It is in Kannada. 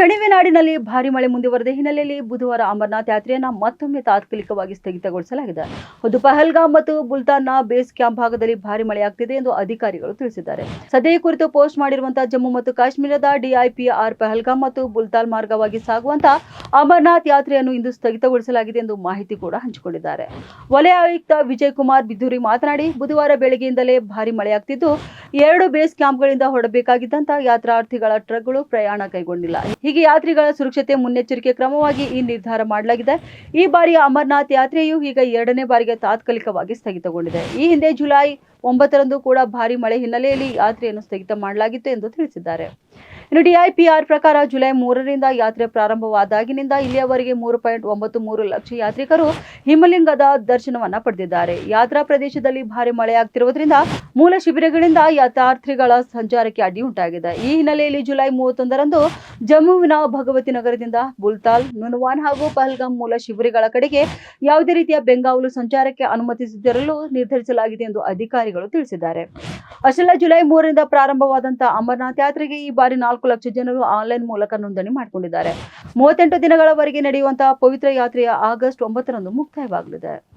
ಕಣಿವೆ ನಾಡಿನಲ್ಲಿ ಭಾರಿ ಮಳೆ ಮುಂದುವರೆದ ಹಿನ್ನೆಲೆಯಲ್ಲಿ ಬುಧವಾರ ಅಮರನಾಥ್ ಯಾತ್ರೆಯನ್ನು ಮತ್ತೊಮ್ಮೆ ತಾತ್ಕಾಲಿಕವಾಗಿ ಸ್ಥಗಿತಗೊಳಿಸಲಾಗಿದೆ. ಒಂದು ಪಹಲ್ಗಾಮ್ ಮತ್ತು ಬುಲ್ತಾನ್ನ ಬೇಸ್ ಕ್ಯಾಂಪ್ ಭಾಗದಲ್ಲಿ ಭಾರಿ ಮಳೆಯಾಗ್ತಿದೆ ಎಂದು ಅಧಿಕಾರಿಗಳು ತಿಳಿಸಿದ್ದಾರೆ. ಸದ್ಯ ಕುರಿತು ಪೋಸ್ಟ್ ಮಾಡಿರುವಂತಹ ಜಮ್ಮು ಮತ್ತು ಕಾಶ್ಮೀರದ ಡಿಐಪಿಆರ್ ಪಹಲ್ಗಾಮ್ ಮತ್ತು ಬುಲ್ತಾಲ್ ಮಾರ್ಗವಾಗಿ ಸಾಗುವಂತಹ ಅಮರನಾಥ್ ಯಾತ್ರೆಯನ್ನು ಇಂದು ಸ್ಥಗಿತಗೊಳಿಸಲಾಗಿದೆ ಎಂದು ಮಾಹಿತಿ ಕೂಡ ಹಂಚಿಕೊಂಡಿದ್ದಾರೆ. ವಲಯ ಆಯುಕ್ತ ವಿಜಯ್ ಕುಮಾರ್ ಬಿದ್ದೂರಿ ಮಾತನಾಡಿ, ಬುಧವಾರ ಬೆಳಗ್ಗೆಯಿಂದಲೇ ಭಾರಿ ಮಳೆಯಾಗ್ತಿದ್ದು, ಎರಡು ಬೇಸ್ ಕ್ಯಾಂಪ್ಗಳಿಂದ ಹೊರಡಬೇಕಾಗಿದ್ದಂತಹ ಯಾತ್ರಾರ್ಥಿಗಳ ಟ್ರಕ್ಗಳು ಪ್ರಯಾಣ ಕೈಗೊಂಡಿಲ್ಲ. ಹೀಗೆ ಯಾತ್ರಿಗಳ ಸುರಕ್ಷತೆ ಮುನ್ನೆಚ್ಚರಿಕೆ ಕ್ರಮವಾಗಿ ಈ ನಿರ್ಧಾರ ಮಾಡಲಾಗಿದೆ. ಈ ಬಾರಿಯ ಅಮರನಾಥ್ ಯಾತ್ರೆಯು ಈಗ ಎರಡನೇ ಬಾರಿಗೆ ತಾತ್ಕಾಲಿಕವಾಗಿ ಸ್ಥಗಿತಗೊಂಡಿದೆ. ಈ ಹಿಂದೆ ಜುಲೈ ಒಂಬತ್ತರಂದು ಕೂಡ ಭಾರಿ ಮಳೆ ಹಿನ್ನೆಲೆಯಲ್ಲಿ ಯಾತ್ರೆಯನ್ನು ಸ್ಥಗಿತ ಮಾಡಲಾಗಿತ್ತು ಎಂದು ತಿಳಿಸಿದ್ದಾರೆ. ಇನ್ನು ಡಿಐಪಿಆರ್ ಪ್ರಕಾರ ಜುಲೈ ಮೂರರಿಂದ ಯಾತ್ರೆ ಪ್ರಾರಂಭವಾದಾಗಿನಿಂದ ಇಲ್ಲಿಯವರೆಗೆ ಮೂರು ಪಾಯಿಂಟ್ ಒಂಬತ್ತು ಮೂರು ಲಕ್ಷ ಯಾತ್ರಿಕರು ಹಿಮಲಿಂಗದ ದರ್ಶನವನ್ನ ಪಡೆದಿದ್ದಾರೆ. ಯಾತ್ರಾ ಪ್ರದೇಶದಲ್ಲಿ ಭಾರಿ ಮಳೆಯಾಗ್ತಿರುವುದರಿಂದ ಮೂಲ ಶಿಬಿರಗಳಿಂದ ಯಾತ್ರಾರ್ಥಿಗಳ ಸಂಚಾರಕ್ಕೆ ಅಡ್ಡಿ ಉಂಟಾಗಿದೆ. ಈ ಹಿನ್ನೆಲೆಯಲ್ಲಿ ಜುಲೈ ಮೂವತ್ತೊಂದರಂದು ಜಮ್ಮುವಿನ ಭಗವತಿ ನಗರದಿಂದ ಬುಲ್ತಾಲ್, ನುನ್ವಾನ್ ಹಾಗೂ ಪಹಲ್ಗಾಮ್ ಮೂಲ ಶಿಬಿರಗಳ ಕಡೆಗೆ ಯಾವುದೇ ರೀತಿಯ ಬೆಂಗಾವಲು ಸಂಚಾರಕ್ಕೆ ಅನುಮತಿಸದಿರಲು ನಿರ್ಧರಿಸಲಾಗಿದೆ ಎಂದು ಅಧಿಕಾರಿಗಳು ತಿಳಿಸಿದ್ದಾರೆ. ಅಷ್ಟೆಲ್ಲ ಜುಲೈ ಮೂರರಿಂದ ಪ್ರಾರಂಭವಾದಂತಹ ಅಮರನಾಥ್ ಯಾತ್ರೆಗೆ ಈ ಬಾರಿ ನಾಲ್ಕು ಲಕ್ಷ ಜನರು ಆನ್ಲೈನ್ ಮೂಲಕ ನೋಂದಣಿ ಮಾಡಿಕೊಂಡಿದ್ದಾರೆ. ಮೂವತ್ತೆಂಟು ದಿನಗಳವರೆಗೆ ನಡೆಯುವಂತಹ ಪವಿತ್ರ ಯಾತ್ರೆಯ ಆಗಸ್ಟ್ ಒಂಬತ್ತರಂದು ಮುಕ್ತಾಯವಾಗಲಿದೆ.